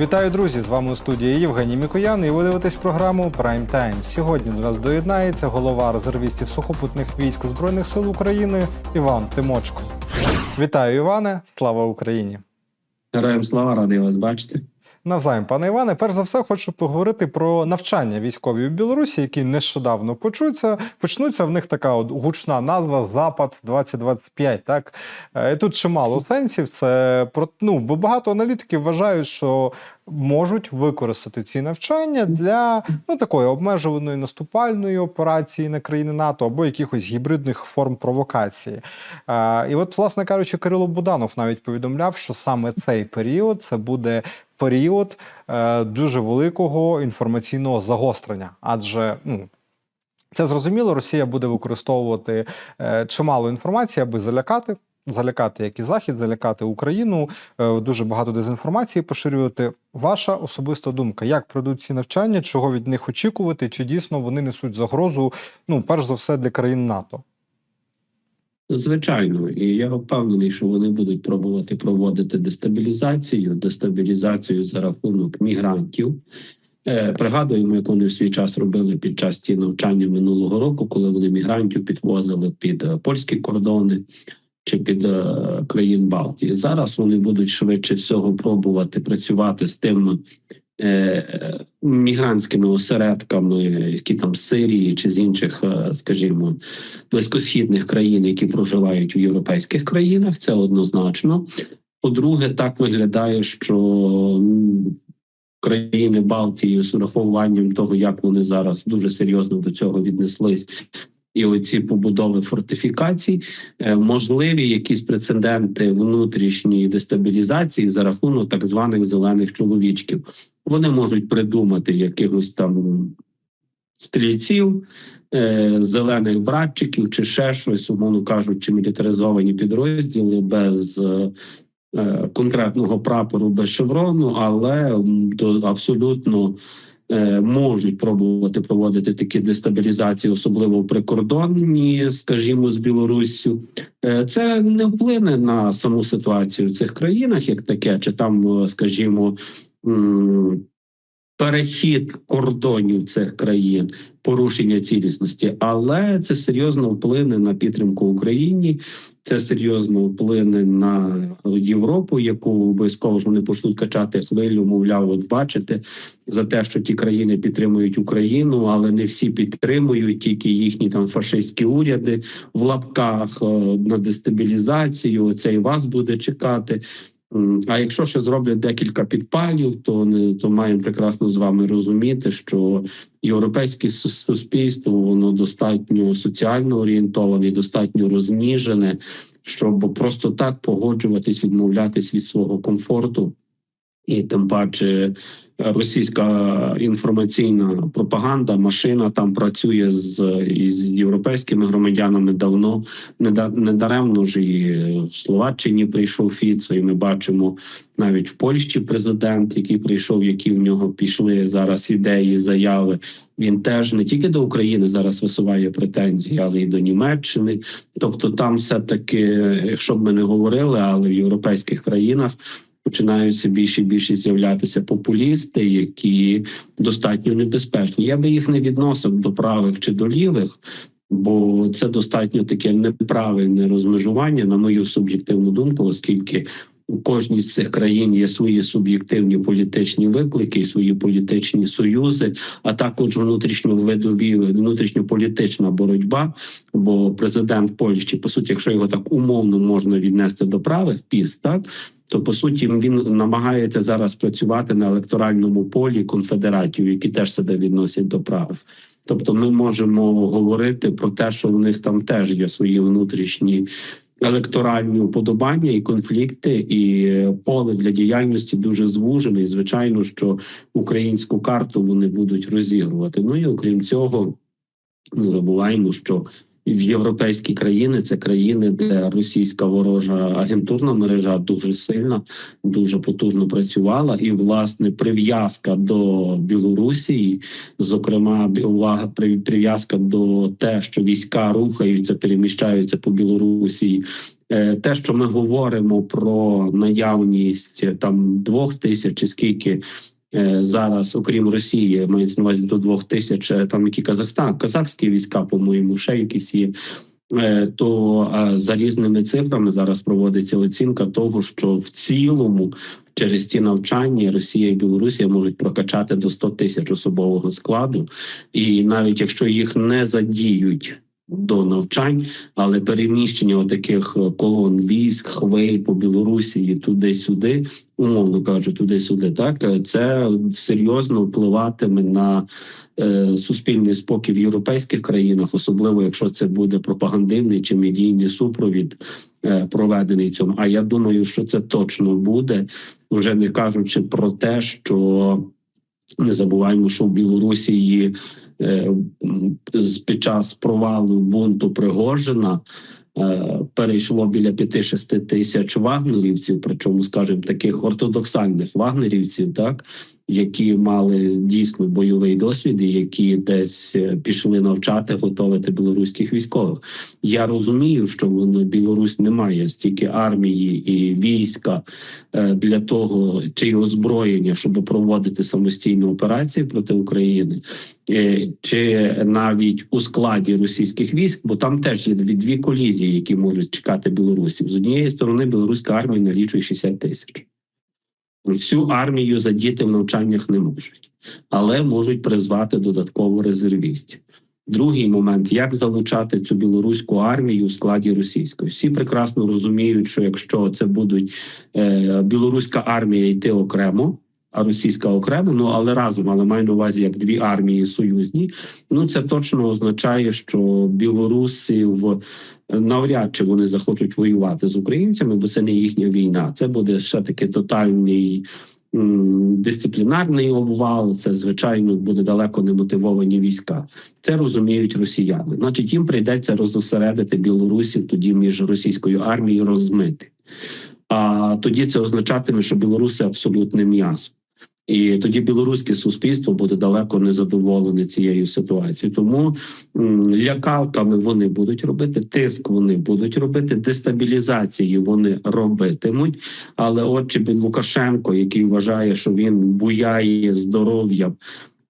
Вітаю, друзі! З вами у студії Євгеній Мікоян. І ви дивитесь програму Prime Time. Сьогодні до нас доєднається голова резервістів сухопутних військ Збройних сил України Іван Тимочко. Вітаю, Іване! Слава Україні! Героям слава, радий вас бачити. Навзаєм, пане Іване, перш за все, хочу поговорити про навчання військові у Білорусі, які нещодавно почуться. Почнуться в них така от гучна назва Запад 2025. Так Е, і тут чимало сенсів. Це про ну, бо багато аналітиків вважають, що можуть використати ці навчання для ну такої обмежуваної наступальної операції на країни НАТО або якихось гібридних форм провокації. Е, і от, власне кажучи, Кирило Буданов навіть повідомляв, що саме цей період це буде період е, дуже великого інформаційного загострення, адже ну. Це зрозуміло, Росія буде використовувати е, чимало інформації, аби залякати, залякати як і Захід, залякати Україну, е, дуже багато дезінформації поширювати. Ваша особиста думка, як пройдуть ці навчання, чого від них очікувати, чи дійсно вони несуть загрозу, ну перш за все для країн НАТО? Звичайно, і я впевнений, що вони будуть пробувати проводити дестабілізацію, дестабілізацію за рахунок мігрантів. Е, Пригадуємо, як вони в свій час робили під час ці навчання минулого року, коли вони мігрантів підвозили під е, польські кордони чи під е, країн Балтії. Зараз вони будуть швидше всього пробувати працювати з тим мігрантськими осередками, які там з Сирії чи з інших, е, скажімо, близькосхідних країн, які проживають в європейських країнах. Це однозначно. По-друге, так виглядає, що країни Балтії з урахуванням того, як вони зараз дуже серйозно до цього віднеслись. І оці побудови фортифікацій, е, можливі якісь прецеденти внутрішньої дестабілізації за рахунок так званих зелених чоловічків. Вони можуть придумати якихось там стрільців, е, зелених братчиків чи ще щось, умовно кажучи, мілітаризовані підрозділи без е, е, конкретного прапору, без шеврону, але до абсолютно. е, Можуть пробувати проводити такі дестабілізації, особливо в прикордонні, скажімо, з Білоруссю. Е, Це не вплине на саму ситуацію в цих країнах, як таке, чи там, скажімо, перехід кордонів цих країн, порушення цілісності, але це серйозно вплине на підтримку Україні. Це серйозно вплине на Європу, яку обов'язково ж вони почнуть качати хвилю, мовляв, от бачите за те, що ті країни підтримують Україну, але не всі підтримують, тільки їхні там фашистські уряди в лапках е, на дестабілізацію. Це і вас буде чекати. А якщо ще зроблять декілька підпалів, то не то маємо прекрасно з вами розуміти, що європейське суспільство воно достатньо соціально орієнтоване, достатньо розніжене, щоб просто так погоджуватись, відмовлятись від свого комфорту. І тим паче е, російська інформаційна пропаганда, машина там працює з із європейськими громадянами давно. Неда- Недаремно ж і в Словаччині прийшов Фіцо, і ми бачимо навіть в Польщі президент, який прийшов, які в нього пішли зараз ідеї, заяви. Він теж не тільки до України зараз висуває претензії, але й до Німеччини. Тобто, там все таки, якщо б ми не говорили, але в європейських країнах починають все більше і більше з'являтися популісти, які достатньо небезпечні. Я би їх не відносив до правих чи до лівих. Бо це достатньо таке неправильне розмежування, на мою суб'єктивну думку, оскільки у кожній з цих країн є свої суб'єктивні політичні виклики, свої політичні союзи, а також внутрішньовидові внутрішньополітична боротьба. Бо президент Польщі, по суті, якщо його так умовно можна віднести до правих піс, так то по суті він намагається зараз працювати на електоральному полі конфедератів, які теж себе відносять до правих. Тобто, ми можемо говорити про те, що в них там теж є свої внутрішні електоральні уподобання і конфлікти, і поле для діяльності дуже звужене. І звичайно, що українську карту вони будуть розігрувати. Ну і окрім цього, не забуваємо, що в європейські країни. Це країни, де російська ворожа агентурна мережа дуже сильна, дуже потужно працювала, і власне прив'язка до Білорусі, зокрема, увага, при- прив'язка до те, що війська рухаються, переміщаються по Білорусі. Е, Те, що ми говоримо про наявність е, там двох тисяч чи скільки зараз, окрім Росії, мається на увазі до двох тисяч, е, там які Казахстан, казахські війська, по-моєму, ще якісь є. Е, То е, за різними цифрами зараз проводиться оцінка того, що в цілому через ці навчання Росія і Білорусія можуть прокачати до 100 тисяч особового складу, і навіть якщо їх не задіють до навчань, але переміщення таких колон військ, хвиль по Білорусі туди-сюди, умовно кажучи, туди-сюди, так е, це серйозно впливатиме на е, суспільний спокій в європейських країнах, особливо якщо це буде пропагандивний чи медійний супровід е, проведений цьому. А я думаю, що це точно буде, вже не кажучи про те, що не забуваємо, що в Білорусі е, під час провалу бунту Пригожина е, перейшло біля 5-6 тисяч вагнерівців, причому, скажімо, таких ортодоксальних вагнерівців, так які мали дійсно бойовий досвід, і які десь е, пішли навчати, готувати білоруських військових. Я розумію, що воно Білорусь не має стільки армії і війська е, для того, чи озброєння, щоб проводити самостійні операції проти України, е, чи навіть у складі російських військ, бо там теж є дві, колізії, які можуть чекати білорусів. З однієї сторони, білоруська армія налічує 60 тисяч. Всю армію задіти в навчаннях не можуть, але можуть призвати додатково резервістів. Другий момент: як залучати цю білоруську армію у складі російської? Всі прекрасно розуміють, що якщо це будуть е, білоруська армія йти окремо, російська окремо, ну але разом, але маю на увазі як дві армії союзні. Ну це точно означає, що білорусів навряд чи вони захочуть воювати з українцями, бо це не їхня війна. Це буде все таки тотальний. Дисциплінарний обвал, це звичайно буде далеко не мотивовані війська. Це розуміють росіяни. Значить, їм прийдеться розосередити білорусів тоді між російською армією розмити. А тоді це означатиме, що білоруси абсолютне м'ясо. І тоді білоруське суспільство буде далеко не задоволене цією ситуацією. Тому лякалками вони будуть робити, тиск вони будуть робити, дестабілізації вони робитимуть. Але от чи Лукашенко, який вважає, що він буяє здоров'ям.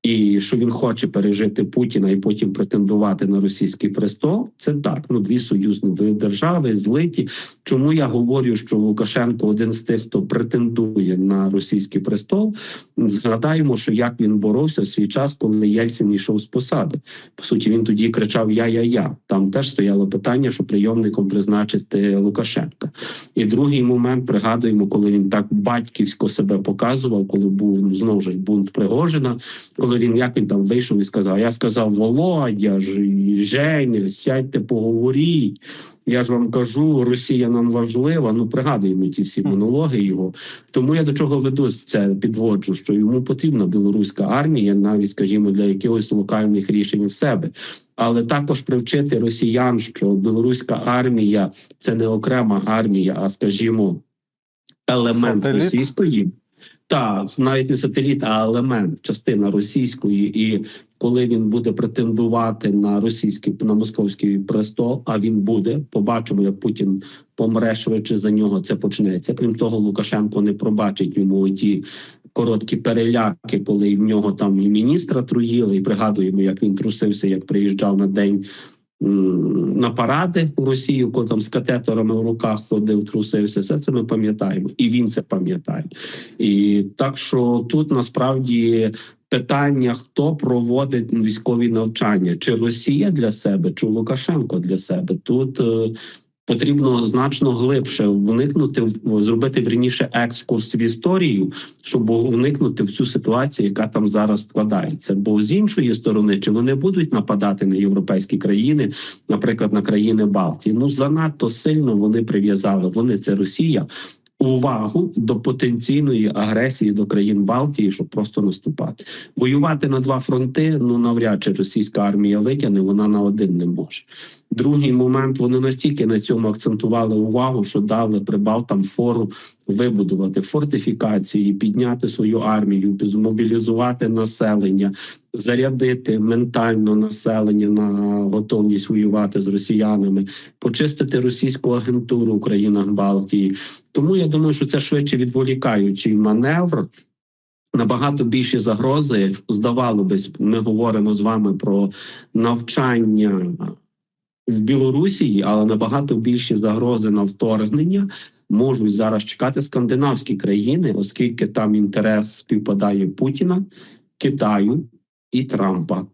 І що він хоче пережити Путіна і потім претендувати на російський престол, це так. Ну дві союзні держави злиті. Чому я говорю, що Лукашенко один з тих, хто претендує на російський престол? Згадаємо, що як він боровся в свій час, коли Єльцин йшов з посади. По суті, він тоді кричав Я, я, я. Там теж стояло питання, що прийомником призначити Лукашенка. І другий момент пригадуємо, коли він так батьківсько себе показував, коли був ну, знову ж бунт Пригожина, коли він як він там вийшов і сказав: Я сказав, Володя, ж, Женя, сядьте, поговоріть. Я ж вам кажу, Росія нам важлива. Ну пригадуємо ті всі монологи його. Тому я до чого веду це підводжу, що йому потрібна білоруська армія, навіть скажімо, для якихось локальних рішень в себе. Але також привчити росіян, що білоруська армія це не окрема армія, а скажімо, елемент Сателіт? російської. Та навіть не сателіт, а елемент, частина російської, і коли він буде претендувати на російський на московський престол, а він буде, побачимо, як Путін помре швидше за нього. Це почнеться. Крім того, Лукашенко не пробачить йому ті короткі переляки, коли в нього там і міністра труїли, і пригадуємо, як він трусився, як приїжджав на день. На паради в Росію, коли там з катетерами в руках ходив, трусився, все це ми пам'ятаємо, і він це пам'ятає. І так що тут насправді питання: хто проводить військові навчання, чи Росія для себе, чи Лукашенко для себе. Тут е, потрібно значно глибше вникнути в зробити вірніше екскурс в історію, щоб вникнути в цю ситуацію, яка там зараз складається. Бо з іншої сторони, чи вони будуть нападати на європейські країни, наприклад, на країни Балтії, ну занадто сильно вони прив'язали. Вони це Росія. Увагу до потенційної агресії до країн Балтії, щоб просто наступати. Воювати на два фронти ну навряд чи російська армія витягне, вона на один не може. Другий момент вони настільки на цьому акцентували увагу, що дали прибалтам фору вибудувати фортифікації, підняти свою армію, змобілізувати населення, зарядити ментально населення на готовність воювати з росіянами, почистити російську агентуру в країнах Балтії. Тому я думаю, що це швидше відволікаючий маневр. Набагато більші загрози здавалося б, ми говоримо з вами про навчання в Білорусі, але набагато більші загрози на вторгнення можуть зараз чекати скандинавські країни, оскільки там інтерес співпадає Путіна, Китаю і Трампа.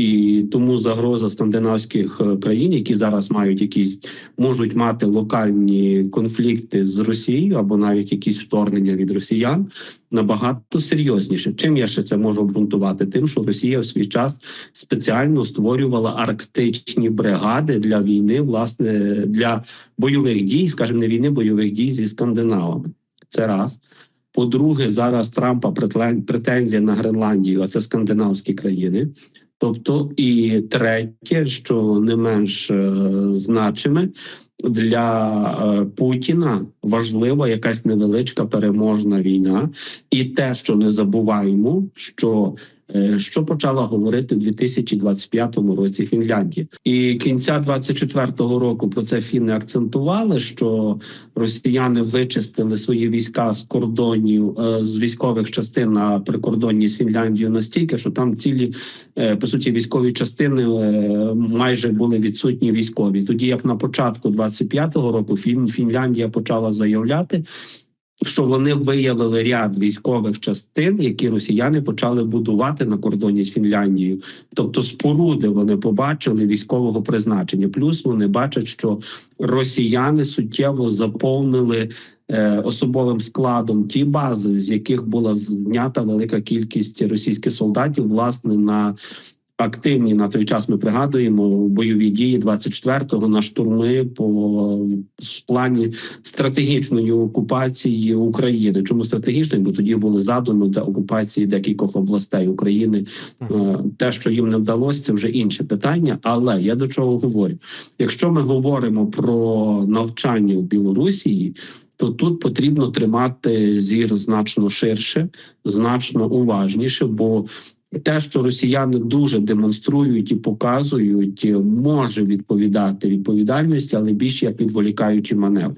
І тому загроза скандинавських е, країн, які зараз мають якісь можуть мати локальні конфлікти з Росією або навіть якісь вторгнення від росіян, набагато серйозніше. Чим я ще це можу обґрунтувати? Тим, що Росія в свій час спеціально створювала арктичні бригади для війни, власне, для бойових дій, скажімо, не війни, бойових дій зі скандинавами. Це раз. По-друге, зараз Трампа претензія на Гренландію, а це скандинавські країни. Тобто, і третє, що не менш е, значиме для е, Путіна важлива якась невеличка переможна війна, і те, що не забуваємо, що що почала говорити в 2025 році Фінляндія, і кінця 24-го року про це фіни акцентували, що росіяни вичистили свої війська з кордонів е, з військових частин на прикордонні з Фінляндією настільки, що там цілі е, по суті військові частини е, майже були відсутні військові. Тоді як на початку 25-го року Фін, Фінляндія почала заявляти. Що вони виявили ряд військових частин, які росіяни почали будувати на кордоні з Фінляндією, тобто споруди вони побачили військового призначення. Плюс вони бачать, що росіяни суттєво заповнили е, особовим складом ті бази, з яких була знята велика кількість російських солдатів, власне, на активні на той час. Ми пригадуємо бойові дії 24-го на штурми по в плані стратегічної окупації України. Чому стратегічної? Бо тоді були задуми для окупації декількох областей України. Е, Те, що їм не вдалося, це вже інше питання. Але я до чого говорю? Якщо ми говоримо про навчання в Білорусі, то тут потрібно тримати зір значно ширше, значно уважніше, бо те, що росіяни дуже демонструють і показують, може відповідати відповідальності, але більше як відволікаючи маневр.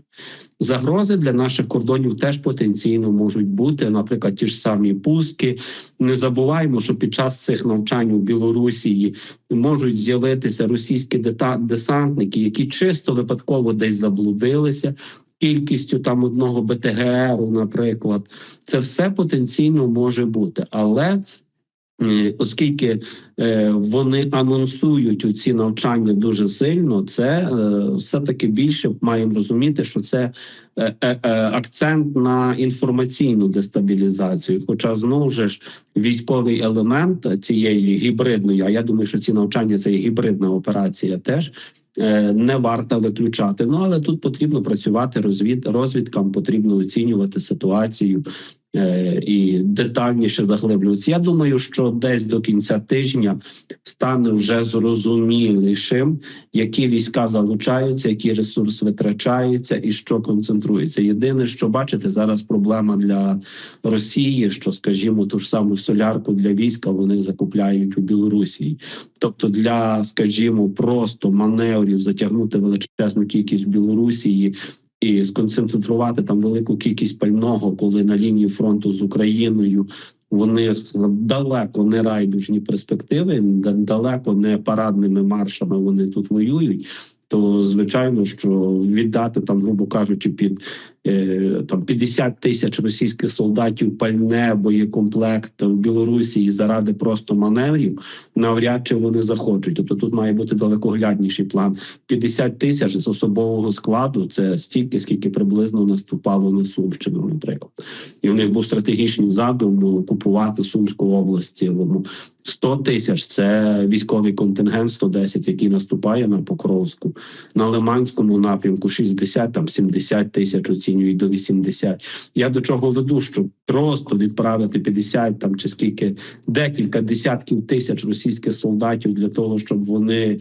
Загрози для наших кордонів теж потенційно можуть бути, наприклад, ті ж самі пуски. Не забуваємо, що під час цих навчань у Білорусі можуть з'явитися російські десантники, які чисто випадково десь заблудилися. Кількістю там одного БТГР, наприклад, це все потенційно може бути, але оскільки е, вони анонсують ці навчання дуже сильно, це е, все таки більше маємо розуміти, що це е, акцент на інформаційну дестабілізацію. Хоча знову ж військовий елемент цієї гібридної, а я думаю, що ці навчання це гібридна операція теж. Не варто виключати, ну але тут потрібно працювати розвід розвідкам, потрібно оцінювати ситуацію і детальніше заглиблюватися. Я думаю, що десь до кінця тижня стане вже зрозумілішим, які війська залучаються, який ресурс витрачається і що концентрується. Єдине, що бачите, зараз проблема для Росії, що, скажімо, ту ж саму солярку для війська вони закупляють у Білорусі. Тобто, для, скажімо, просто маневрів затягнути величезну кількість в Білорусі і сконцентрувати там велику кількість пального, коли на лінії фронту з Україною вони далеко не райдужні перспективи, далеко не парадними маршами вони тут воюють. То звичайно, що віддати там, грубо кажучи, під там 50 тисяч російських солдатів пальне боєкомплект в Білорусі заради просто маневрів, навряд чи вони захочуть. Тобто тут має бути далекоглядніший план. 50 тисяч з особового складу це стільки, скільки приблизно наступало на Сумщину, наприклад. І у них був стратегічний задум ну, купувати Сумську область. цілому. 100 тисяч це військовий контингент 110, який наступає на Покровську. На Лиманському напрямку 60, там 70 тисяч оці оцінюють до 80. Я до чого веду, що просто відправити 50 там чи скільки декілька десятків тисяч російських солдатів для того, щоб вони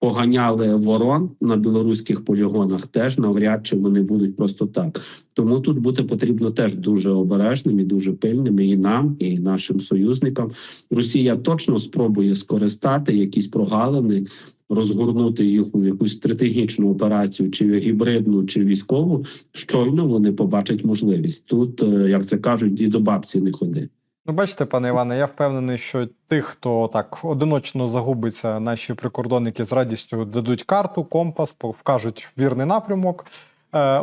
поганяли ворон на білоруських полігонах, теж навряд чи вони будуть просто так. Тому тут бути потрібно теж дуже обережним і дуже пильним і нам, і нашим союзникам. Росія точно спробує скористати якісь прогалини, розгорнути їх у якусь стратегічну операцію, чи гібридну, чи військову. Щойно вони побачать можливість. Тут, е, як це кажуть, і до бабці не ходи. Ну, бачите, пане Іване, я впевнений, що тих, хто так одиночно загубиться, наші прикордонники з радістю дадуть карту, компас, вкажуть вірний напрямок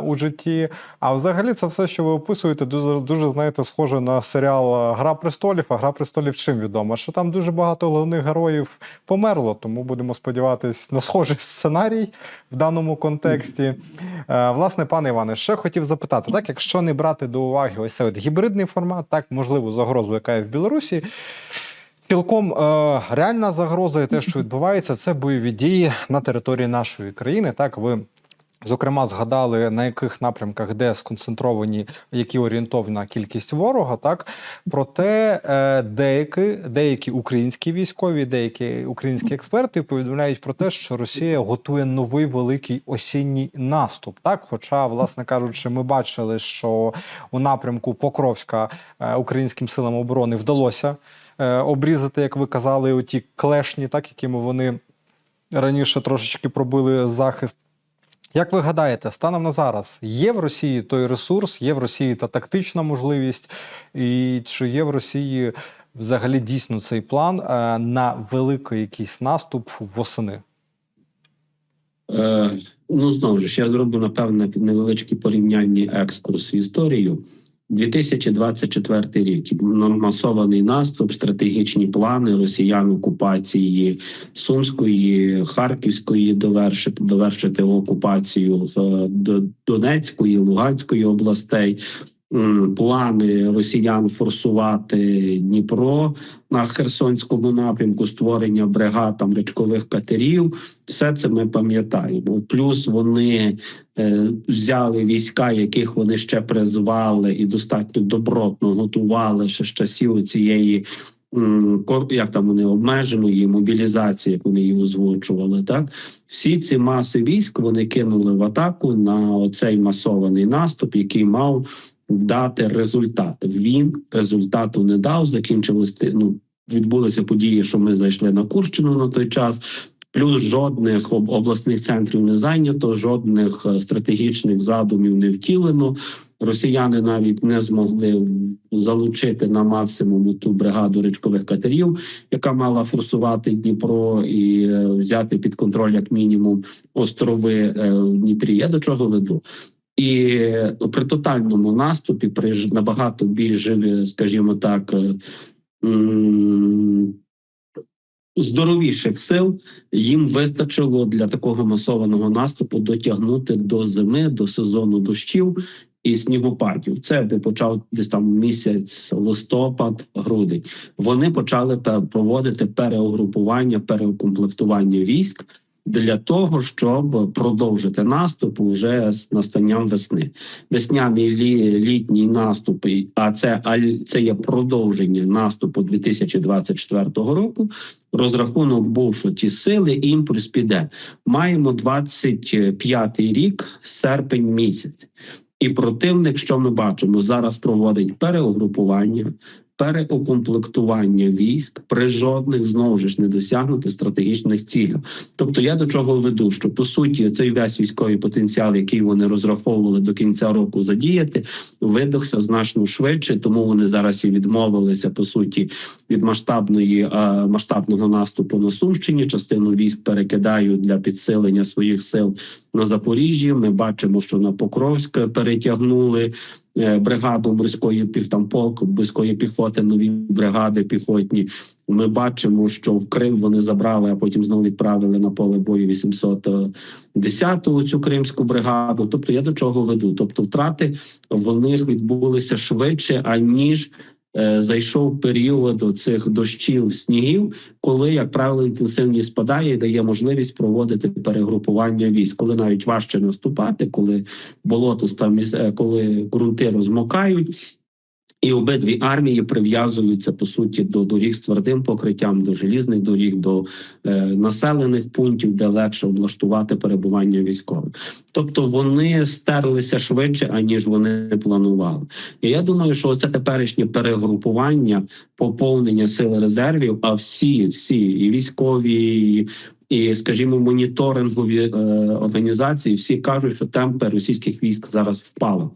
у житті. А взагалі, це все, що ви описуєте, дуже, дуже знаєте, схоже на серіал Гра престолів. А гра престолів чим відома? Що там дуже багато головних героїв померло, тому будемо сподіватись на схожий сценарій в даному контексті. Е, власне, пане Іване, ще хотів запитати, так, якщо не брати до уваги ось цей гібридний формат, так, можливу загрозу, яка є в Білорусі. Цілком е, реальна загроза і те, що відбувається, це бойові дії на території нашої країни. Так, ви зокрема згадали на яких напрямках де сконцентровані які орієнтовна кількість ворога. Так проте е, деякі, деякі українські військові, деякі українські експерти повідомляють про те, що Росія готує новий великий осінній наступ. Так, хоча, власне кажучи, ми бачили, що у напрямку Покровська е, українським силам оборони вдалося е, обрізати, як ви казали, оті клешні, так якими вони раніше трошечки пробили захист. Як ви гадаєте, станом на зараз є в Росії той ресурс, є в Росії та тактична можливість, і чи є в Росії взагалі дійсно цей план е, на великий якийсь наступ восени? Е, ну знову ж я зроблю напевне невеличкий порівняльний екскурс в історію. 2024 рік масований наступ, стратегічні плани росіян окупації Сумської, Харківської довершити довершити окупацію е, Донецької, Луганської областей. Плани росіян форсувати Дніпро на Херсонському напрямку, створення бригад там річкових катерів. Все це ми пам'ятаємо. Плюс вони взяли війська, яких вони ще призвали, і достатньо добротно готували ще з часів цієї. Як там вони обмеженої мобілізації, як вони її озвучували, так всі ці маси військ вони кинули в атаку на оцей масований наступ, який мав дати результат. Він результату не дав. Закінчилось ну, відбулися події, що ми зайшли на Курщину на той час. Плюс жодних обласних центрів не зайнято, жодних е, стратегічних задумів не втілено. Росіяни навіть не змогли залучити на максимум ту бригаду річкових катерів, яка мала форсувати Дніпро і е, взяти під контроль як мінімум острови е, в Дніпрі. Я до чого веду? І е, при тотальному наступі, при набагато більш скажімо так, здоровіших сил їм вистачило для такого масованого наступу дотягнути до зими, до сезону дощів і снігопадів. Це би почав десь там місяць листопад, грудень. Вони почали проводити переугрупування, переукомплектування військ. Для того щоб продовжити наступ вже з настанням весни, весняний лі, літній наступ, а це аль- це є продовження наступу 2024 року. Розрахунок був, що ті сили імпульс піде. Маємо 25-й рік, серпень місяць. І противник, що ми бачимо, зараз проводить переугрупування, переукомплектування військ при жодних знову ж не досягнути стратегічних цілей. Тобто я до чого веду, що по суті той весь військовий потенціал, який вони розраховували до кінця року задіяти, видохся значно швидше, тому вони зараз і відмовилися по суті від масштабної е, масштабного наступу на Сумщині. Частину військ перекидають для підсилення своїх сил на Запоріжжі. Ми бачимо, що на Покровськ перетягнули бригаду морської піх там полк морської піхоти, нові бригади піхотні. Ми бачимо, що в Крим вони забрали, а потім знову відправили на поле бою 810-ту цю кримську бригаду. Тобто я до чого веду? Тобто, втрати в них відбулися швидше аніж е, зайшов період цих дощів, снігів, коли, як правило, інтенсивність спадає і дає можливість проводити перегрупування військ, коли навіть важче наступати, коли болото став е, коли ґрунти розмокають. І обидві армії прив'язуються по суті до доріг з твердим покриттям, до желізних доріг, до е, населених пунктів, де легше облаштувати перебування військових. Тобто вони стерлися швидше, аніж вони планували. І я думаю, що це теперішнє перегрупування, поповнення сил резервів, а всі, всі і військові. І, і, скажімо, моніторингові е, організації всі кажуть, що темпи російських військ зараз впали.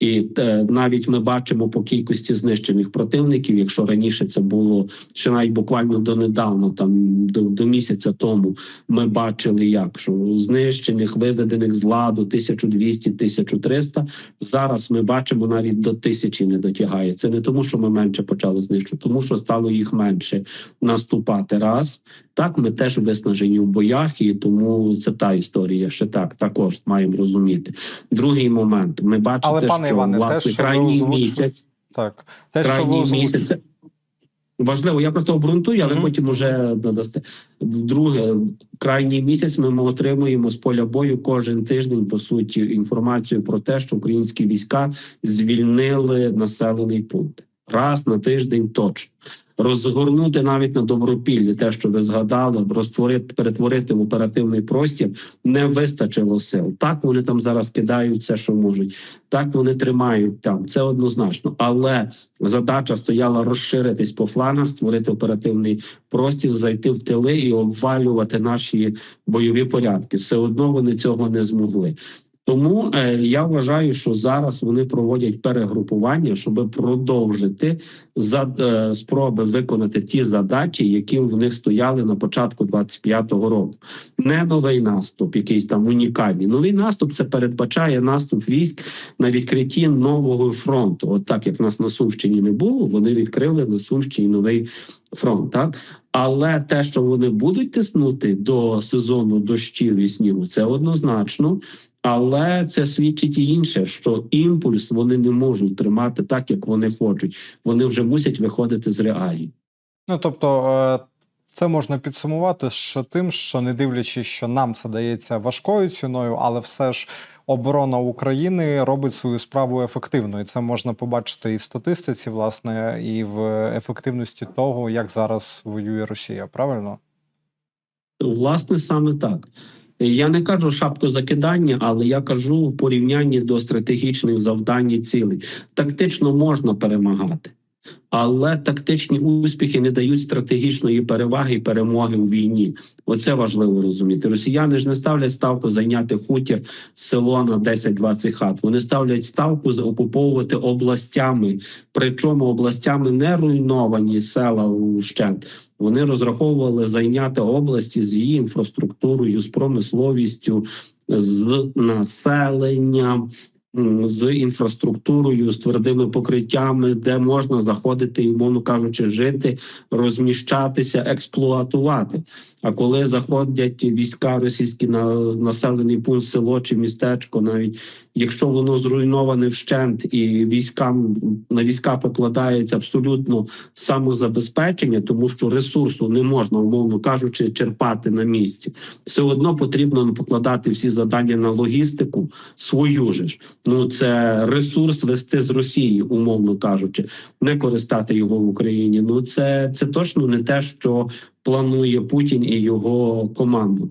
І е, навіть ми бачимо по кількості знищених противників, якщо раніше це було ще навіть буквально донедавна, там до, до місяця тому, ми бачили, як що знищених, виведених з ладу 1200-1300, Зараз ми бачимо навіть до тисячі не дотягає. Це не тому, що ми менше почали знищувати, тому що стало їх менше наступати. Раз так ми теж виснажені в боях, і тому це та історія. Ще так також маємо розуміти. Другий момент. Ми бачите, Але, пане що Іване, те, власне що крайній озвучили- місяць. Так, те, що ви Крайній місяць. Важливо, я просто обґрунтую, а ви Мгм. потім уже надасте. Друге, крайній місяць ми отримуємо з поля бою кожен тиждень, по суті, інформацію про те, що українські війська звільнили населений пункт. Раз на тиждень точно. Розгорнути навіть на добропіллі, те, що ви згадали, розтворити, перетворити в оперативний простір, не вистачило сил. Так вони там зараз кидають все, що можуть. Так вони тримають там. Це однозначно. Але задача стояла розширитись по флангах, створити оперативний простір, зайти в тили і обвалювати наші бойові порядки. Все одно вони цього не змогли. Тому е, я вважаю, що зараз вони проводять перегрупування, щоб продовжити за е, спроби виконати ті задачі, які в них стояли на початку 25-го року. Не новий наступ, якийсь там унікальний. Новий наступ це передбачає наступ військ на відкритті нового фронту. От так як в нас на Сумщині не було, вони відкрили на Сумщині новий фронт. Так але те, що вони будуть тиснути до сезону дощів і снігу, це однозначно. Але це свідчить і інше, що імпульс вони не можуть тримати так, як вони хочуть. Вони вже мусять виходити з реалій. Ну тобто, е, це можна підсумувати що тим, що не дивлячись, що нам це дається важкою ціною, але все ж оборона України робить свою справу ефективно, і це можна побачити і в статистиці, власне, і в ефективності того, як зараз воює Росія. Правильно? Власне, саме так. Я не кажу шапку закидання, але я кажу в порівнянні до стратегічних завдань і цілей. Тактично можна перемагати, але тактичні успіхи не дають стратегічної переваги і перемоги у війні. Оце важливо розуміти. Росіяни ж не ставлять ставку зайняти хутір село на 10-20 хат. Вони ставлять ставку окуповувати областями, причому областями не руйновані села вщент. Вони розраховували зайняти області з її інфраструктурою, з промисловістю, з населенням, з інфраструктурою, з твердими покриттями, де можна знаходити, умовно кажучи, жити, розміщатися, експлуатувати. А коли заходять війська російські на населений пункт, село чи містечко, навіть якщо воно зруйноване вщент, і військам на війська покладається абсолютно самозабезпечення, тому що ресурсу не можна, умовно кажучи, черпати на місці. Все одно потрібно покладати всі завдання на логістику свою ж. Ну це ресурс вести з Росії, умовно кажучи, не користати його в Україні. Ну це, це точно не те, що планує Путін і його команду.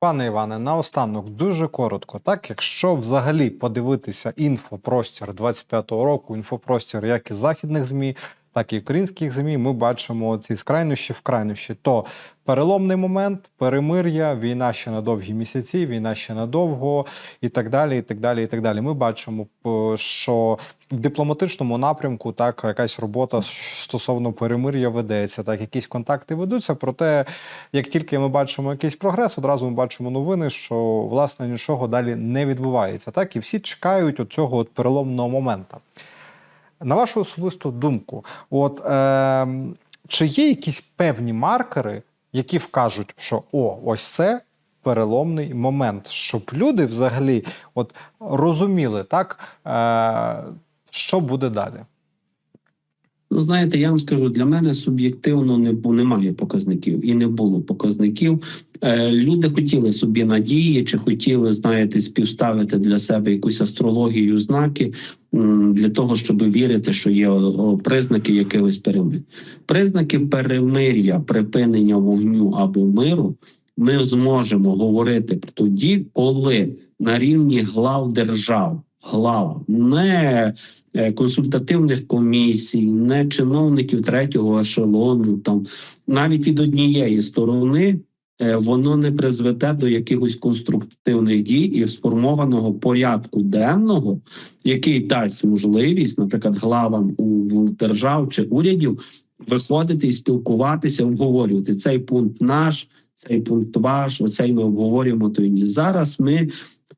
Пане Іване, наостанок дуже коротко. Так, якщо взагалі подивитися інфопростір 25-го року, інфопростір як і західних змі, так і українських змі, ми бачимо ці з крайнощі в крайнощі. То переломний момент, перемир'я, війна ще на довгі місяці, війна ще надовго, і так далі. І так далі. І так далі. Ми бачимо, що в дипломатичному напрямку так якась робота стосовно перемир'я ведеться, так якісь контакти ведуться. Проте, як тільки ми бачимо якийсь прогрес, одразу ми бачимо новини, що власне нічого далі не відбувається. Так і всі чекають цього переломного моменту. На вашу особисту думку, от е, чи є якісь певні маркери, які вкажуть, що о, ось це переломний момент, щоб люди взагалі от розуміли, так, е, що буде далі? Ну, знаєте, я вам скажу, для мене суб'єктивно не немає показників і не було показників. Е, люди хотіли собі надії, чи хотіли, знаєте, співставити для себе якусь астрологію, знаки для того, щоб вірити, що є признаки якихось перемир. Признаки перемир'я, припинення вогню або миру. Ми зможемо говорити тоді, коли на рівні глав держав, глав не е, консультативних комісій, не чиновників третього ешелону, там навіть від однієї сторони. е, Воно не призведе до якихось конструктивних дій і сформованого порядку денного, який дасть можливість, наприклад, главам у держав чи урядів виходити і спілкуватися, обговорювати цей пункт наш, цей пункт ваш, оцей ми обговорюємо. То зараз ми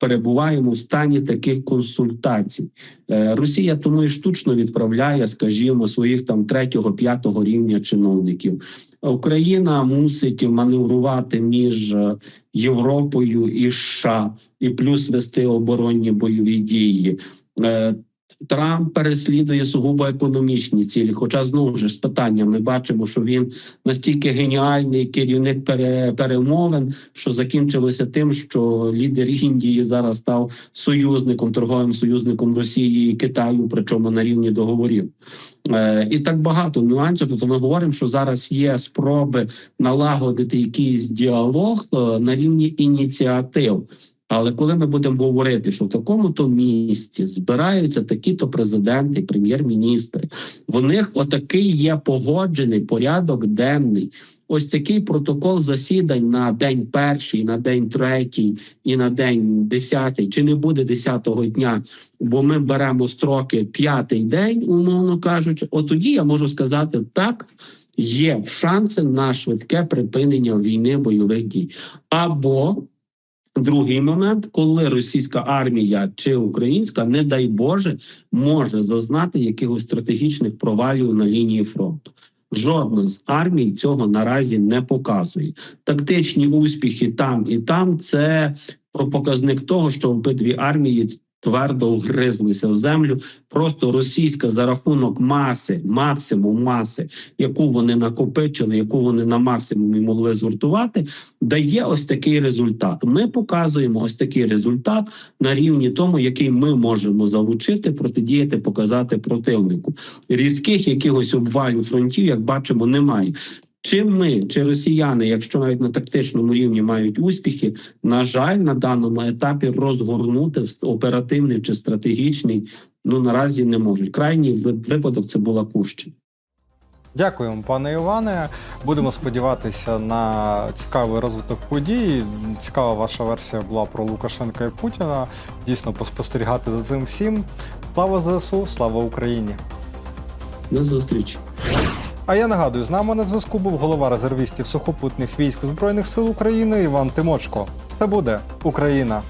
перебуваємо в стані таких консультацій. Е, Росія тому і штучно відправляє, скажімо, своїх там третього, п'ятого рівня чиновників. Україна мусить маневрувати між е, Європою і США, і плюс вести оборонні бойові дії. Трамп переслідує сугубо економічні цілі. Хоча знову ж з питання ми бачимо, що він настільки геніальний керівник пере, перемовин, що закінчилося тим, що лідер Індії зараз став союзником, торговим союзником Росії і Китаю, причому на рівні договорів. Е, і так багато нюансів. Тобто ми говоримо, що зараз є спроби налагодити якийсь діалог е, на рівні ініціатив. Але коли ми будемо говорити, що в такому-то місті збираються такі-то президенти, прем'єр-міністри, в них отакий є погоджений порядок денний. Ось такий протокол засідань на день перший, на день третій і на день десятий, чи не буде десятого дня, бо ми беремо строки п'ятий день, умовно кажучи. От тоді я можу сказати так. Є шанси на швидке припинення війни бойових дій, або Другий момент, коли російська армія чи українська, не дай Боже, може зазнати якихось стратегічних провалів на лінії фронту. Жодна з армій цього наразі не показує. Тактичні успіхи там і там це про показник того, що обидві армії твердо вгризлися в землю. Просто російська за рахунок маси, максимум маси, яку вони накопичили, яку вони на максимумі могли згуртувати, дає ось такий результат. Ми показуємо ось такий результат на рівні тому, який ми можемо залучити, протидіяти, показати противнику. Різких якихось обвалів фронтів, як бачимо, немає. Чи ми, чи росіяни, якщо навіть на тактичному рівні мають успіхи, на жаль, на даному етапі розгорнути оперативний чи стратегічний, ну наразі не можуть. Крайній випадок це була Курщина. Дякуємо, пане Іване. Будемо сподіватися на цікавий розвиток подій. Цікава ваша версія була про Лукашенка і Путіна. Дійсно, поспостерігати за цим всім. Слава ЗСУ, слава Україні! На зустріч. А я нагадую, з нами на зв'язку був голова резервістів сухопутних військ Збройних сил України Іван Тимочко. Це буде Україна.